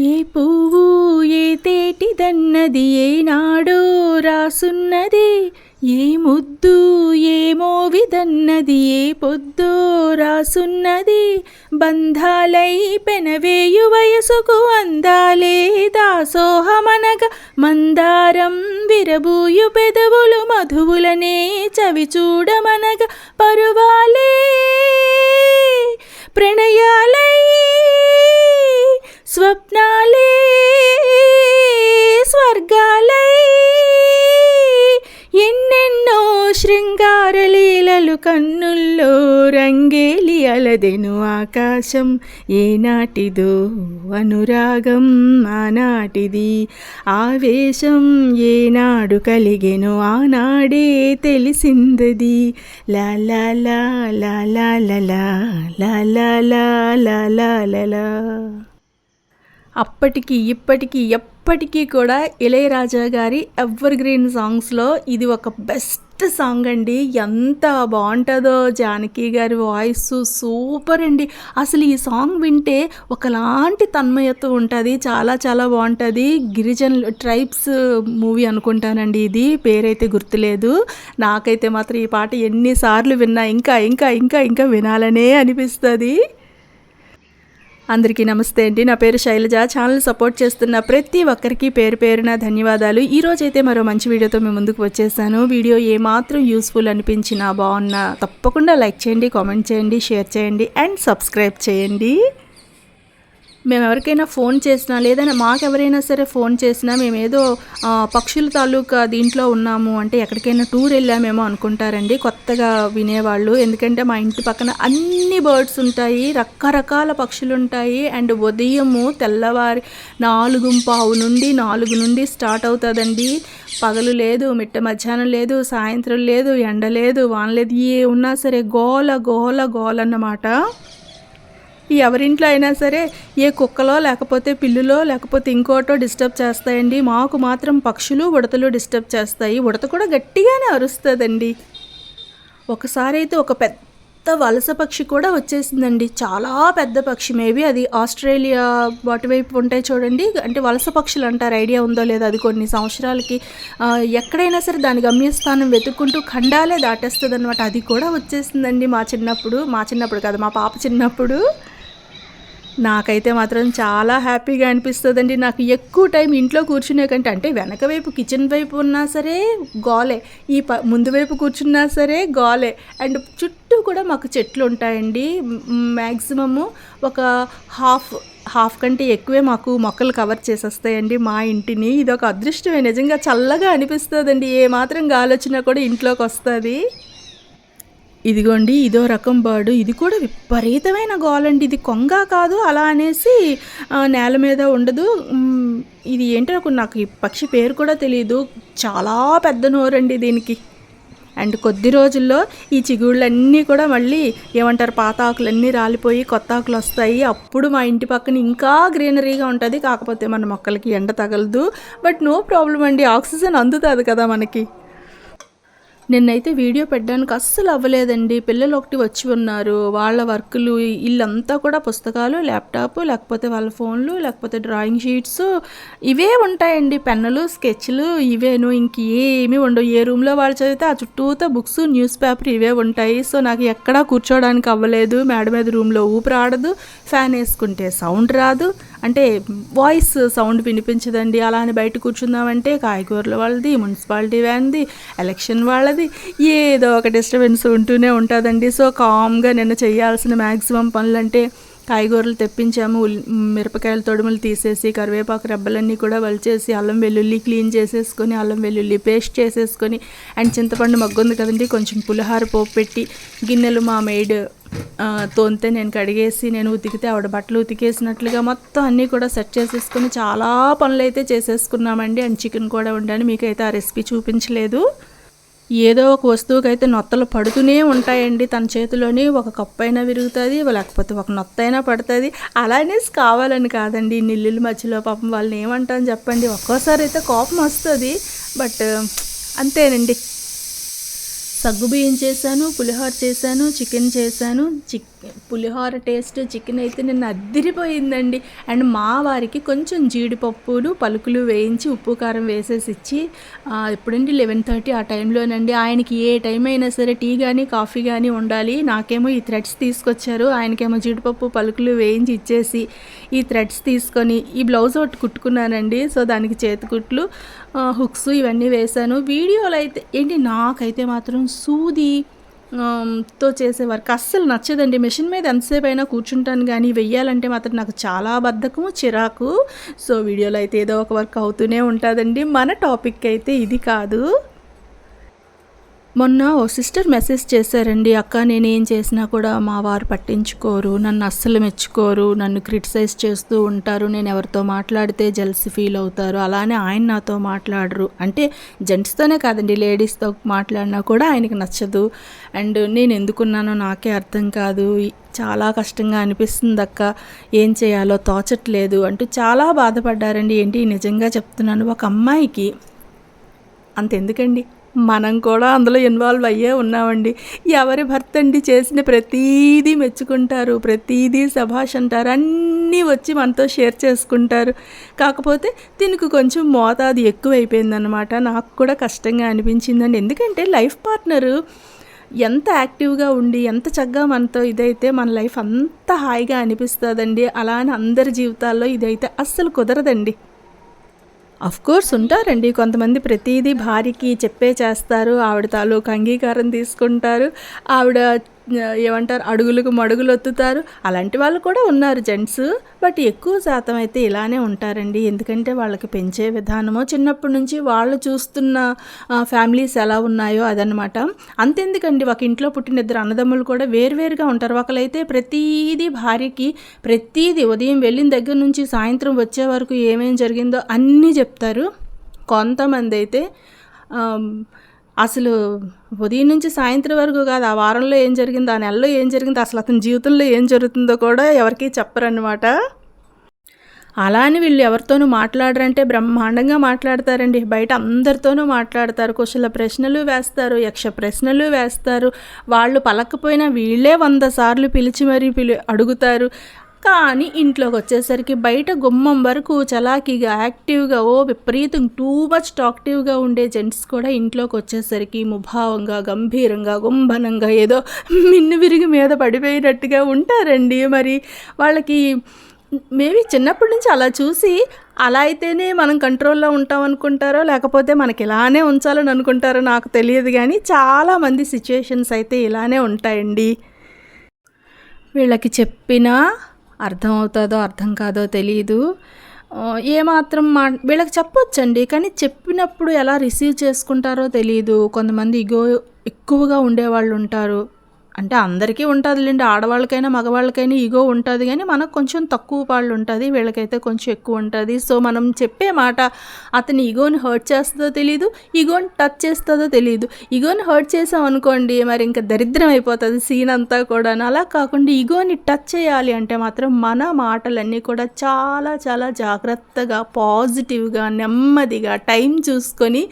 ఏ పువ్వు ఏ తేటిదన్నది ఏనాడో రాసున్నది? ఏ ముద్దు ఏ మోవిదన్నది ఏ పొద్దో రాసున్నది? బంధాలై పెనవేయు వయసుకు అందాలే దాసోహమనగ మందారం విరబూయు పెదవులు మధువులనే చవి చూడమనగ పరువాలే ప్రణయాలై కళ్ళు కన్నుల్లో రంగేలి అలదెను ఆకాశం ఏనాటిదో అనురాగం ఆనాటిది ఆవేశం ఏనాడు కలిగెను ఆనాడే తెలిసిందది లాలా లాలా అప్పటికి ఇప్పటికి ఎప్పటికీ కూడా ఇళయరాజా గారి ఎవర్ గ్రీన్ సాంగ్స్లో ఇది ఒక బెస్ట్ సాంగ్ అండి. ఎంత బాగుంటుందో జానకి గారి వాయిస్ సూపర్ అండి. అసలు ఈ సాంగ్ వింటే ఒకలాంటి తన్మయత్వం ఉంటుంది. చాలా చాలా బాగుంటుంది. గిరిజన్ ట్రైబ్స్ మూవీ అనుకుంటానండి ఇది. పేరైతే గుర్తులేదు. నాకైతే మాత్రం ఈ పాట ఎన్నిసార్లు విన్నా ఇంకా ఇంకా ఇంకా ఇంకా వినాలనే అనిపిస్తుంది. అందరికీ నమస్తే అండి. నా పేరు శైలజ. ఛానల్ సపోర్ట్ చేస్తున్న ప్రతి ఒక్కరికి పేరు పేరున ధన్యవాదాలు. ఈ అయితే మరో మంచి వీడియోతో మేము ముందుకు వచ్చేసాను. వీడియో ఏమాత్రం యూస్ఫుల్ అనిపించినా బాగున్నా తప్పకుండా లైక్ చేయండి కామెంట్ చేయండి షేర్ చేయండి అండ్ సబ్స్క్రైబ్ చేయండి. మేము ఎవరికైనా ఫోన్ చేసినా లేదన్నా మాకెవరైనా సరే ఫోన్ చేసినా మేము ఏదో పక్షుల తాలూకా దీంట్లో ఉన్నాము అంటే ఎక్కడికైనా టూర్ వెళ్ళామేమో అనుకుంటారండి. కొత్తగా వినేవాళ్ళు. ఎందుకంటే మా ఇంటి పక్కన అన్ని బర్డ్స్ ఉంటాయి రకరకాల పక్షులు ఉంటాయి అండ్ ఉదయము తెల్లవారి నాలుగు పావు నుండి నాలుగు నుండి స్టార్ట్ అవుతుందండి. పగలు లేదు మిట్ట మధ్యాహ్నం లేదు సాయంత్రం లేదు ఎండ లేదు వాన లేదు ఏ ఉన్నా సరే గోల గోల గోల అన్నమాట ఎవరింట్లో అయినా సరే ఏ కుక్కలో లేకపోతే పిల్లులో లేకపోతే ఇంకోటో డిస్టర్బ్ చేస్తాయండి. మాకు మాత్రం పక్షులు ఉడతలు డిస్టర్బ్ చేస్తాయి. ఉడత కూడా గట్టిగానే అరుస్తుందండి. ఒకసారి అయితే ఒక పెద్ద వలస పక్షి కూడా వచ్చేసిందండి. చాలా పెద్ద పక్షి. మేబీ అది ఆస్ట్రేలియా వాటి ఉంటాయి చూడండి. అంటే వలస పక్షులు అంటారు. ఐడియా ఉందో లేదో అది కొన్ని సంవత్సరాలకి ఎక్కడైనా సరే దాని గమ్యస్థానం వెతుక్కుంటూ ఖండాలే దాటేస్తుంది అనమాట అది కూడా వచ్చేసిందండి మా చిన్నప్పుడు. మా చిన్నప్పుడు కాదు మా పాప చిన్నప్పుడు. నాకైతే మాత్రం చాలా హ్యాపీగా అనిపిస్తుందండి. నాకు ఎక్కువ టైం ఇంట్లో కూర్చునే కంటే అంటే వెనక వైపు కిచెన్ వైపు ఉన్నా సరే గోలే. ఈ ప ముందు వైపు కూర్చున్నా సరే గోలే. అండ్ చుట్టూ కూడా మాకు చెట్లు ఉంటాయండి. మ్యాక్సిమము ఒక హాఫ్ హాఫ్ కంటే ఎక్కువే మాకు మొక్కలు కవర్ చేసేస్తాయండి మా ఇంటిని. ఇది ఒక అదృష్టమే. నిజంగా చల్లగా అనిపిస్తుందండి. ఏ మాత్రం గాలి వచ్చినా కూడా ఇంట్లోకి వస్తుంది ఇదిగోండి ఇదో రకం బర్డ్ ఇది కూడా విపరీతమైన గోలండి. ఇది కొంగ కాదు అలా అనేసి నేల మీద ఉండదు. ఇది ఏంటో నాకు- నాకు ఈ పక్షి పేరు కూడా తెలియదు చాలా పెద్ద నోరండి దీనికి. అండ్ కొద్ది రోజుల్లో ఈ చిగుళ్ళన్నీ కూడా మళ్ళీ ఏమంటారు పాత ఆకులన్నీ రాలిపోయి కొత్త ఆకులు వస్తాయి. అప్పుడు మా ఇంటి పక్కన ఇంకా గ్రీనరీగా ఉంటుంది. కాకపోతే మన మొక్కలకి ఎండ తగలదు. బట్ నో ప్రాబ్లం అండి ఆక్సిజన్ అందుతుంది కదా మనకి. నిన్నైతే వీడియో పెట్టడానికి అస్సలు అవ్వలేదండి. పిల్లలు ఒకటి వచ్చి ఉన్నారు. వాళ్ళ వర్కులు ఇల్లంతా కూడా పుస్తకాలు ల్యాప్టాప్ లేకపోతే వాళ్ళ ఫోన్లు లేకపోతే డ్రాయింగ్ షీట్స్ ఇవే ఉంటాయండి. పెన్నులు స్కెచ్లు ఇవేను. ఇంక ఏమీ ఉండవు. ఏ రూమ్లో వాళ్ళు చదివితే ఆ చుట్టూతో బుక్స్ న్యూస్ పేపర్ ఇవే ఉంటాయి. సో నాకు ఎక్కడా కూర్చోడానికి అవ్వలేదు. మేడ మీద రూమ్లో ఊపిరాడదు ఫ్యాన్ వేసుకుంటే సౌండ్ రాదు. అంటే వాయిస్ సౌండ్ వినిపించదండి అలా అని బయట కూర్చుందామంటే కాయగూరల వాళ్ళది మున్సిపాలిటీ వ్యాన్ది ఎలక్షన్ వాళ్ళది ఏదో ఒక డిస్టర్బెన్స్ ఉంటూనే ఉంటుందండి. సో కామ్గా నిన్న చేయాల్సిన మ్యాక్సిమం పనులంటే కాయగూరలు తెప్పించాము మిరపకాయల తొడుములు తీసేసి కరివేపాకు రెబ్బలన్నీ కూడా వలిచేసి అల్లం వెల్లుల్లి క్లీన్ చేసేసుకొని అల్లం వెల్లుల్లి పేస్ట్ చేసేసుకొని అండ్ చింతపండు మగ్గుంది కదండి కొంచెం పులిహార పోపు పెట్టి గిన్నెలు మా మేడ్ తోంతే నేను కడిగేసి నేను ఉతికితే ఆవిడ బట్టలు ఉతికేసినట్లుగా మొత్తం అన్నీ కూడా సెట్ చేసేసుకొని చాలా పనులు అయితే చేసేసుకున్నామండి అండ్ చికెన్ కూడా ఉండని మీకైతే ఆ రెసిపీ చూపించలేదు. ఏదో ఒక వస్తువుకైతే నొత్తలు పడుతూనే ఉంటాయండి. తన చేతిలోని ఒక కప్పు అయినా విరుగుతుంది లేకపోతే ఒక నొత్త అయినా పడుతుంది అలానేసి కావాలని కాదండి. నిల్లుల మధ్యలో పాపం వాళ్ళని ఏమంటాను చెప్పండి. ఒక్కోసారి అయితే కోపం వస్తుంది. బట్ అంతేనండి. సగ్గుబియ్యం చేశాను పులిహోర చేశాను చికెన్ చేశాను. చిక్ పులిహోర టేస్ట్ చికెన్ అయితే నిన్న అద్దిరిపోయిందండి అండ్ మా వారికి కొంచెం జీడిపప్పులు పలుకులు వేయించి ఉప్పు కారం వేసేసి ఇచ్చి ఎప్పుడండి లెవెన్ థర్టీ ఆ టైంలోనండి. ఆయనకి ఏ టైం అయినా సరే టీ కానీ కాఫీ కానీ ఉండాలి. నాకేమో ఈ థ్రెడ్స్ తీసుకొచ్చారు. ఆయనకేమో జీడిపప్పు పలుకులు వేయించి ఇచ్చేసి ఈ థ్రెడ్స్ తీసుకొని ఈ బ్లౌజ్ ఒకటి కుట్టుకున్నానండి. సో దానికి చేతికుట్లు హుక్స్ ఇవన్నీ వేశాను. వీడియోలో అయితే ఏంటి నాకైతే మాత్రం సూది తో చేసే వర్క్ అస్సలు నచ్చదండి. మిషన్ మీద ఎంతసేపు అయినా కూర్చుంటాను కానీ వెయ్యాలంటే మాత్రం నాకు చాలా బద్ధకము చిరాకు. సో వీడియోలో అయితే ఏదో ఒక వర్క్ అవుతూనే ఉంటుందండి. మన టాపిక్ అయితే ఇది కాదు. మొన్న ఓ సిస్టర్ మెసేజ్ చేశారండి అక్క నేను ఏం చేసినా కూడా మా వారు పట్టించుకోరు నన్ను అస్సలు మెచ్చుకోరు నన్ను క్రిటిసైజ్ చేస్తూ ఉంటారు నేను ఎవరితో మాట్లాడితే జెల్సి ఫీల్ అవుతారు అలానే ఆయన నాతో మాట్లాడరు. అంటే జెంట్స్తోనే కాదండి లేడీస్తో మాట్లాడినా కూడా ఆయనకి నచ్చదు. అండ్ నేను ఎందుకున్నానో నాకే అర్థం కాదు. చాలా కష్టంగా అనిపిస్తుంది అక్క ఏం చేయాలో తోచట్లేదు అంటూ చాలా బాధపడ్డారండి. ఏంటి నిజంగా చెప్తున్నాను ఒక అమ్మాయికి అంతెందుకండి? మనం కూడా అందులో ఇన్వాల్వ్ అయ్యే ఉన్నామండి. ఎవరి భర్త అండి చేసిన ప్రతీదీ మెచ్చుకుంటారు ప్రతీదీ సభాష్ అంటారు అన్నీ వచ్చి మనతో షేర్ చేసుకుంటారు. కాకపోతే దీనికి కొంచెం మోతాదు ఎక్కువైపోయిందనమాట నాకు కూడా కష్టంగా అనిపించిందండి. ఎందుకంటే లైఫ్ పార్ట్నరు ఎంత యాక్టివ్గా ఉండి ఎంత చక్కగా మనతో ఇదైతే మన లైఫ్ అంత హాయిగా అనిపిస్తుందండి. అలా అని అందరి జీవితాల్లో ఇదైతే అస్సలు కుదరదండి. కోర్స్ ఉంటారండి. కొంతమంది ప్రతిదీ భార్యకి చెప్పే చేస్తారు. ఆవిడ తాలూకు అంగీకారం తీసుకుంటారు. ఆవిడ ఏమంటారు అడుగులకు మడుగులు ఒత్తుతారు. అలాంటి వాళ్ళు కూడా ఉన్నారు జెంట్స్. బట్ ఎక్కువ శాతం అయితే ఇలానే ఉంటారండి. ఎందుకంటే వాళ్ళకి పెంచే విధానమో చిన్నప్పటి నుంచి వాళ్ళు చూస్తున్న ఫ్యామిలీస్ ఎలా ఉన్నాయో అదనమాట అంతెందుకండి ఒక ఇంట్లో పుట్టిన ఇద్దరు అన్నదమ్ములు కూడా వేరువేరుగా ఉంటారు. ఒకరైతే ప్రతీది భార్యకి ప్రతీది ఉదయం వెళ్ళిన దగ్గర నుంచి సాయంత్రం వచ్చే వరకు ఏమేం జరిగిందో అన్నీ చెప్తారు. కొంతమంది అయితే అసలు ఉదయం నుంచి సాయంత్రం వరకు కాదు ఆ వారంలో ఏం జరిగిందో ఆ నెలలో ఏం జరిగిందో అసలు అతని జీవితంలో ఏం జరుగుతుందో కూడా ఎవరికీ చెప్పరన్నమాట. అలా అని వీళ్ళు ఎవరితోనూ మాట్లాడరంటే బ్రహ్మాండంగా మాట్లాడతారండి. బయట అందరితోనూ మాట్లాడతారు కుశల ప్రశ్నలు వేస్తారు యక్ష ప్రశ్నలు వేస్తారు. వాళ్ళు పలకపోయినా వీళ్ళే వంద సార్లు పిలిచి మరీ పిలి అడుగుతారు. కానీ ఇంట్లోకి వచ్చేసరికి బయట గుమ్మం వరకు చలాకీగా యాక్టివ్గా ఓ విపరీతం టూ మచ్ టాక్టివ్గా ఉండే జెంట్స్ కూడా ఇంట్లోకి వచ్చేసరికి ముభావంగా గంభీరంగా గుంభనంగా ఏదో మిన్ను విరిగి మీద పడిపోయినట్టుగా ఉంటారండి. మరి వాళ్ళకి మేబీ చిన్నప్పటి నుంచి అలా చూసి అలా అయితేనే మనం కంట్రోల్లో ఉంటాం అనుకుంటారో లేకపోతే మనకి ఇలానే ఉంచాలని అనుకుంటారో నాకు తెలియదు కానీ చాలామంది సిచ్యుయేషన్స్ అయితే ఇలానే ఉంటాయండి. వీళ్ళకి చెప్పినా అర్థం అవుతుందో అర్థం కాదో తెలియదు ఏమాత్రం మా వీళ్ళకి చెప్పొచ్చండి కానీ చెప్పినప్పుడు ఎలా రిసీవ్ చేసుకుంటారో తెలియదు కొంతమంది ఇగో ఎక్కువగా ఉండేవాళ్ళు ఉంటారు. అంటే అందరికీ ఉంటుందిలేండి ఆడవాళ్ళకైనా మగవాళ్ళకైనా ఈగో ఉంటుంది కానీ మనకు కొంచెం తక్కువ వాళ్ళు ఉంటుంది వీళ్ళకైతే కొంచెం ఎక్కువ ఉంటుంది. సో మనం చెప్పే మాట అతని ఈగోని హర్ట్ చేస్తుందో తెలియదు ఈగోని టచ్ చేస్తుందో తెలియదు ఈగోని హర్ట్ చేసాం అనుకోండి మరి ఇంకా దరిద్రం అయిపోతుంది సీన్ అంతా కూడా అలా కాకుండా ఈగోని టచ్ చేయాలి అంటే మాత్రం మన మాటలన్నీ కూడా చాలా చాలా జాగ్రత్తగా పాజిటివ్గా నెమ్మదిగా టైం చూసుకొని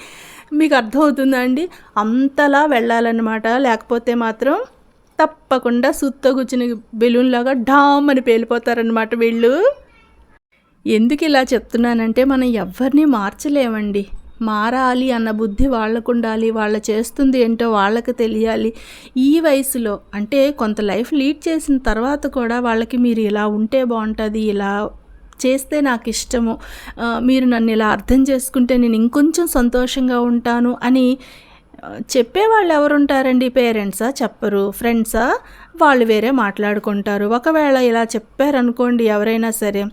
మీకు అర్థమవుతుందండి అంతలా వెళ్ళాలన్నమాట. లేకపోతే మాత్రం తప్పకుండా సుత్త కూర్చుని బెలూన్ లాగా డామ్ అని పేలిపోతారనమాట వీళ్ళు. ఎందుకు ఇలా చెప్తున్నానంటే మనం ఎవరిని మార్చలేమండి. మారాలి అన్న బుద్ధి వాళ్ళకు ఉండాలి వాళ్ళ చేస్తుంది ఏంటో వాళ్ళకి తెలియాలి. ఈ వయసులో అంటే కొంత లైఫ్ లీడ్ చేసిన తర్వాత కూడా వాళ్ళకి మీరు ఇలా ఉంటే బాగుంటుంది ఇలా చేస్తే నాకు ఇష్టము మీరు నన్ను ఇలా అర్థం చేసుకుంటే నేను ఇంకొంచెం సంతోషంగా ఉంటాను అని చెప్పేవాళ్ళు ఎవరుంటారండి పేరెంట్సా? చెప్పరు. ఫ్రెండ్సా? వాళ్ళు వేరే మాట్లాడుకుంటారు. ఒకవేళ ఇలా చెప్పారనుకోండి ఎవరైనా సరే.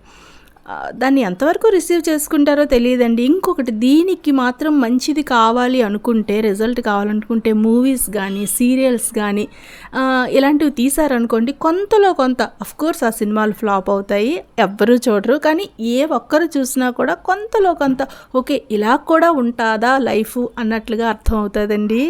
దాన్ని ఎంతవరకు రిసీవ్ చేసుకుంటారో తెలియదండి. ఇంకొకటి దీనికి మాత్రం మంచిది కావాలి అనుకుంటే రిజల్ట్ కావాలనుకుంటే మూవీస్ కానీ సీరియల్స్ కానీ ఇలాంటివి తీసారనుకోండి కొంతలో కొంత కోర్స్ ఆ సినిమాలు ఫ్లాప్ అవుతాయి ఎవ్వరూ చూడరు కానీ ఏ ఒక్కరు చూసినా కూడా కొంతలో కొంత ఓకే ఇలా కూడా ఉంటుందా లైఫ్ అన్నట్లుగా అర్థం అవుతుందండి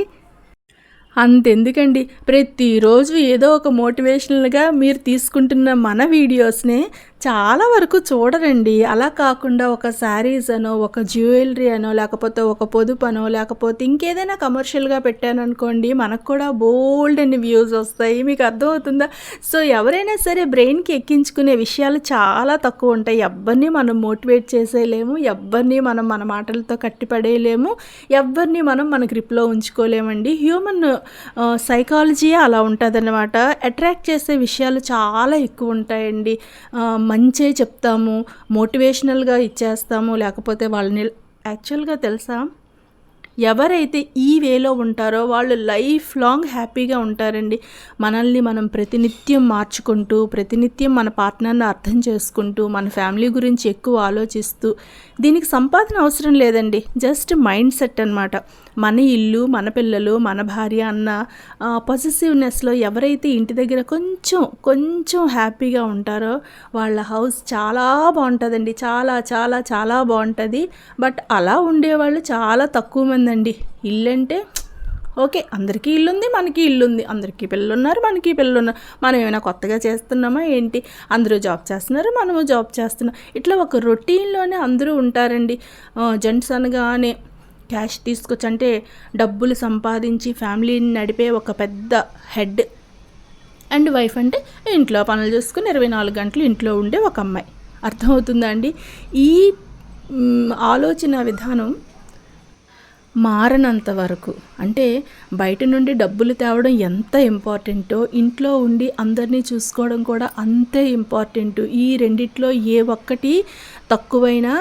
అంతెందుకండి ప్రతిరోజు ఏదో ఒక మోటివేషనల్గా మీరు తీసుకుంటున్న మన వీడియోస్ని చాలా వరకు చూడరండి. అలా కాకుండా ఒక శారీస్ అనో ఒక జ్యువెలరీ అనో లేకపోతే ఒక పొదుపు అనో లేకపోతే ఇంకేదైనా కమర్షియల్గా పెట్టాను అనుకోండి మనకు కూడా బోల్డ్ అని వ్యూస్ వస్తాయి. మీకు అర్థమవుతుందా? సో ఎవరైనా సరే బ్రెయిన్కి ఎక్కించుకునే విషయాలు చాలా తక్కువ ఉంటాయి. ఎవరిని మనం మోటివేట్ చేసేయలేము. ఎవరిని మనం మన మాటలతో కట్టిపడేయలేము. ఎవరిని మనం మన గ్రిప్లో ఉంచుకోలేమండి. హ్యూమన్ సైకాలజీయే uh, అలా ఉంటుందన్నమాట. అట్రాక్ట్ చేసే విషయాలు చాలా ఎక్కువ ఉంటాయండి. Uh, మంచే చెప్తాము మోటివేషనల్గా ఇచ్చేస్తాము లేకపోతే వాళ్ళని యాక్చువల్గా తెలుసా? ఎవరైతే ఈ వేలో ఉంటారో వాళ్ళు లైఫ్ లాంగ్ హ్యాపీగా ఉంటారండి. మనల్ని మనం ప్రతినిత్యం మార్చుకుంటూ ప్రతినిత్యం మన పార్ట్నర్ని అర్థం చేసుకుంటూ మన ఫ్యామిలీ గురించి ఎక్కువ ఆలోచిస్తూ దీనికి సంపాదన అవసరం లేదండి. జస్ట్ మైండ్ సెట్ అనమాట మన ఇల్లు మన పిల్లలు మన భార్య అన్న పొజిటివ్నెస్లో ఎవరైతే ఇంటి దగ్గర కొంచెం కొంచెం హ్యాపీగా ఉంటారో వాళ్ళ హౌస్ చాలా బాగుంటుందండి. చాలా చాలా చాలా బాగుంటుంది. బట్ అలా ఉండేవాళ్ళు చాలా తక్కువ మంది అండి ఇల్లు అంటే ఓకే అందరికీ ఇల్లు ఉంది మనకి ఇల్లు ఉంది అందరికీ పిల్లలు ఉన్నారు మనకి పిల్లలు ఉన్నారు మనం ఏమైనా కొత్తగా చేస్తున్నామా ఏంటి? అందరూ జాబ్ చేస్తున్నారు మనము జాబ్ చేస్తున్నాం. ఇట్లా ఒక రొటీన్లోనే అందరూ ఉంటారండి. జెంట్స్ అనగానే క్యాష్ తీసుకొచ్చి అంటే డబ్బులు సంపాదించి ఫ్యామిలీని నడిపే ఒక పెద్ద హెడ్ అండ్ వైఫ్ అంటే ఇంట్లో పనులు చూసుకుని ఇరవై నాలుగు గంటలు ఇంట్లో ఉండే ఒక అమ్మాయి. అర్థమవుతుందా అండి? ఈ ఆలోచన విధానం మారనంత వరకు. అంటే బయట నుండి డబ్బులు తేవడం ఎంత ఇంపార్టెంటో ఇంట్లో ఉండి అందరినీ చూసుకోవడం కూడా అంతే ఇంపార్టెంట్. ఈ రెండిట్లో ఏ ఒక్కటి తక్కువైనా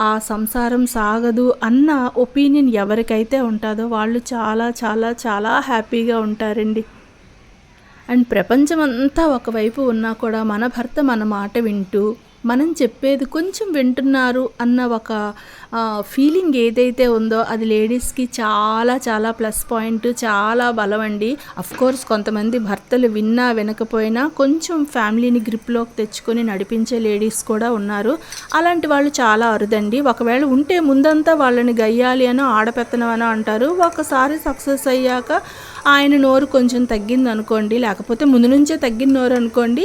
ఆ సంసారం సాగదు అన్న ఒపీనియన్ ఎవరికైతే ఉంటుందో వాళ్ళు చాలా చాలా చాలా హ్యాపీగా ఉంటారండి. అండ్ ప్రపంచం అంతా ఒకవైపు ఉన్నా కూడా మన భర్త మన మాట వింటూ మనం చెప్పేది కొంచెం వింటున్నారు అన్న ఒక ఫీలింగ్ ఏదైతే ఉందో అది లేడీస్కి చాలా చాలా ప్లస్ పాయింట్ చాలా బలం అండి. కోర్స్ కొంతమంది భర్తలు విన్నా వినకపోయినా కొంచెం ఫ్యామిలీని గ్రిప్లోకి తెచ్చుకొని నడిపించే లేడీస్ కూడా ఉన్నారు. అలాంటి వాళ్ళు చాలా అరుదండి. ఒకవేళ ఉంటే ముందంతా వాళ్ళని గయ్యాలి అనో ఆడపెత్తనమనో అంటారు. ఒకసారి సక్సెస్ అయ్యాక ఆయన నోరు కొంచెం తగ్గింది అనుకోండి లేకపోతే ముందు నుంచే తగ్గిన నోరు అనుకోండి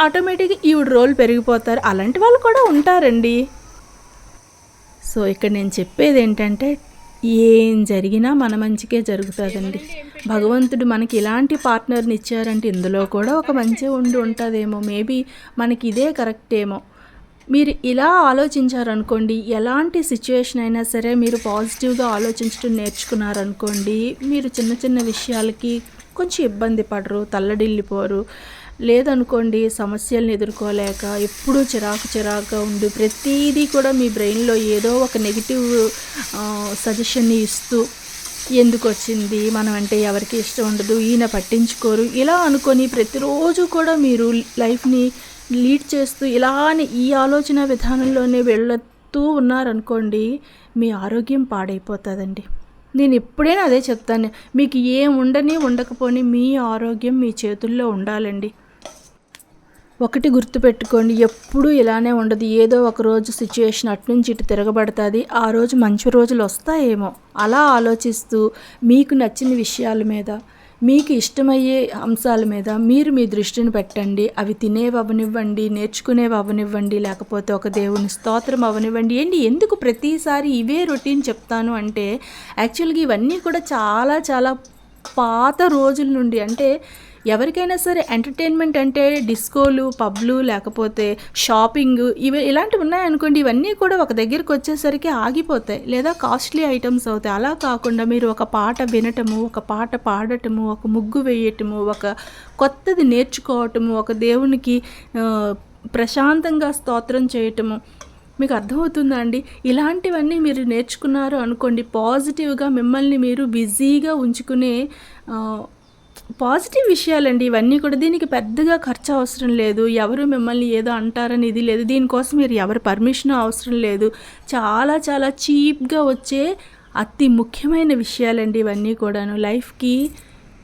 ఆటోమేటిక్గా ఈవిడ రోల్ పెరిగిపోతారు. అలాంటి వాళ్ళు కూడా ఉంటారండి. సో ఇక్కడ నేను చెప్పేది ఏంటంటే ఏం జరిగినా మన మంచికే జరుగుతుందండి. భగవంతుడు మనకి ఇలాంటి పార్ట్నర్ని ఇచ్చారంటే ఇందులో కూడా ఒక మంచి ఉండి ఉంటుందేమో. మేబీ మనకి ఇదే కరెక్ట్ ఏమో. మీరు ఇలా ఆలోచించారనుకోండి ఎలాంటి సిచ్యువేషన్ అయినా సరే మీరు పాజిటివ్గా ఆలోచించడం నేర్చుకున్నారనుకోండి మీరు చిన్న చిన్న విషయాలకి కొంచెం ఇబ్బంది పడరు తల్లడిల్లిపోరు. లేదనుకోండి సమస్యలను ఎదుర్కోలేక ఎప్పుడూ చిరాకు చిరాకుగా ఉండి ప్రతిదీ కూడా మీ బ్రెయిన్లో ఏదో ఒక నెగిటివ్ సజెషన్ని ఇస్తూ ఎందుకు వచ్చింది మనం అంటే ఎవరికి ఇష్టం ఉండదు ఈయన పట్టించుకోరు ఇలా అనుకొని ప్రతిరోజు కూడా మీరు లైఫ్ని లీడ్ చేస్తూ ఇలానే ఈ ఆలోచన విధానంలోనే వెళుతూ ఉన్నారనుకోండి మీ ఆరోగ్యం పాడైపోతుందండి. నేను ఎప్పుడైనా అదే చెప్తాను మీకు ఏం ఉండని ఉండకపోని మీ ఆరోగ్యం మీ చేతుల్లో ఉండాలండి. ఒకటి గుర్తుపెట్టుకోండి ఎప్పుడూ ఇలానే ఉండదు. ఏదో ఒక రోజు సిచ్యుయేషన్ అట్నుంచి ఇటు తిరగబడుతుంది ఆ రోజు మంచి రోజులు వస్తాయేమో. అలా ఆలోచిస్తూ మీకు నచ్చిన విషయాల మీద మీకు ఇష్టమయ్యే అంశాల మీద మీరు మీ దృష్టిని పెట్టండి. అవి తినేవి అవనివ్వండి నేర్చుకునేవి అవనివ్వండి లేకపోతే ఒక దేవుని స్తోత్రం అవనివ్వండి. ఏంటి? ఎందుకు ప్రతిసారి ఇవే రొటీన్ చెప్తాను అంటే యాక్చువల్గా ఇవన్నీ కూడా చాలా చాలా పాత రోజుల నుండి అంటే ఎవరికైనా సరే ఎంటర్టైన్మెంట్ అంటే డిస్కోలు పబ్లు లేకపోతే షాపింగ్ ఇవి ఇలాంటివి ఉన్నాయనుకోండి ఇవన్నీ కూడా ఒక దగ్గరికి వచ్చేసరికి ఆగిపోతాయి. లేదా కాస్ట్లీ ఐటమ్స్ అవుతాయి. అలా కాకుండా మీరు ఒక పాట వినటము ఒక పాట పాడటము ఒక ముగ్గు వేయటము ఒక కొత్తది నేర్చుకోవటము ఒక దేవునికి ప్రశాంతంగా స్తోత్రం చేయటము మీకు అర్థమవుతుందా అండి? ఇలాంటివన్నీ మీరు నేర్చుకున్నారు అనుకోండి పాజిటివ్గా మిమ్మల్ని మీరు బిజీగా ఉంచుకునే పాజిటివ్ విషయాలండి ఇవన్నీ కూడా దీనికి పెద్దగా ఖర్చు అవసరం లేదు. ఎవరు మిమ్మల్ని ఏదో అంటారని ఇది లేదు. దీనికోసం మీరు ఎవరి పర్మిషన్ అవసరం లేదు. చాలా చాలా చీప్గా వచ్చే అతి ముఖ్యమైన విషయాలండి ఇవన్నీ కూడాను. లైఫ్కి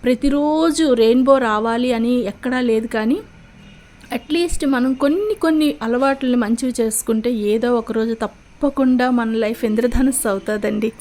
ప్రతిరోజు రెయిన్బో రావాలి అని ఎక్కడా లేదు కానీ అట్లీస్ట్ మనం కొన్ని కొన్ని అలవాట్లని మంచివి చేసుకుంటే ఏదో ఒక రోజు తప్పకుండా మన లైఫ్ ఇంద్రధనుస్సు అవుతుందండి.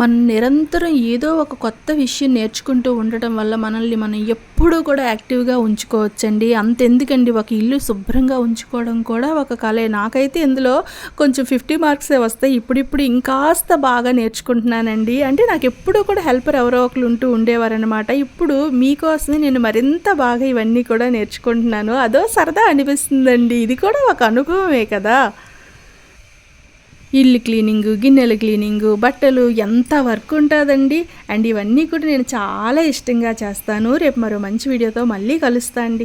మనం నిరంతరం ఏదో ఒక కొత్త విషయం నేర్చుకుంటూ ఉండటం వల్ల మనల్ని మనం ఎప్పుడూ కూడా యాక్టివ్గా ఉంచుకోవచ్చండి. అంతెందుకండి ఒక ఇల్లు శుభ్రంగా ఉంచుకోవడం కూడా ఒక కళే నాకైతే ఇందులో కొంచెం ఫిఫ్టీ మార్క్సే వస్తాయి. ఇప్పుడిప్పుడు ఇంకాస్త బాగా నేర్చుకుంటున్నానండి. అంటే నాకు ఎప్పుడూ కూడా హెల్పర్ ఎవరో ఒకరు ఉంటూ ఉండేవారనమాట ఇప్పుడు మీకోసమే నేను మరింత బాగా ఇవన్నీ కూడా నేర్చుకుంటున్నాను. అదో సరదా అనిపిస్తుందండి. ఇది కూడా ఒక అనుభవమే కదా. ఇల్లు క్లీనింగు గిన్నెల క్లీనింగు బట్టలు ఎంత వర్క్ ఉంటుందండి. అండ్ ఇవన్నీ కూడా నేను చాలా ఇష్టంగా చేస్తాను. రేపు మరో మంచి వీడియోతో మళ్ళీ కలుస్తా అండి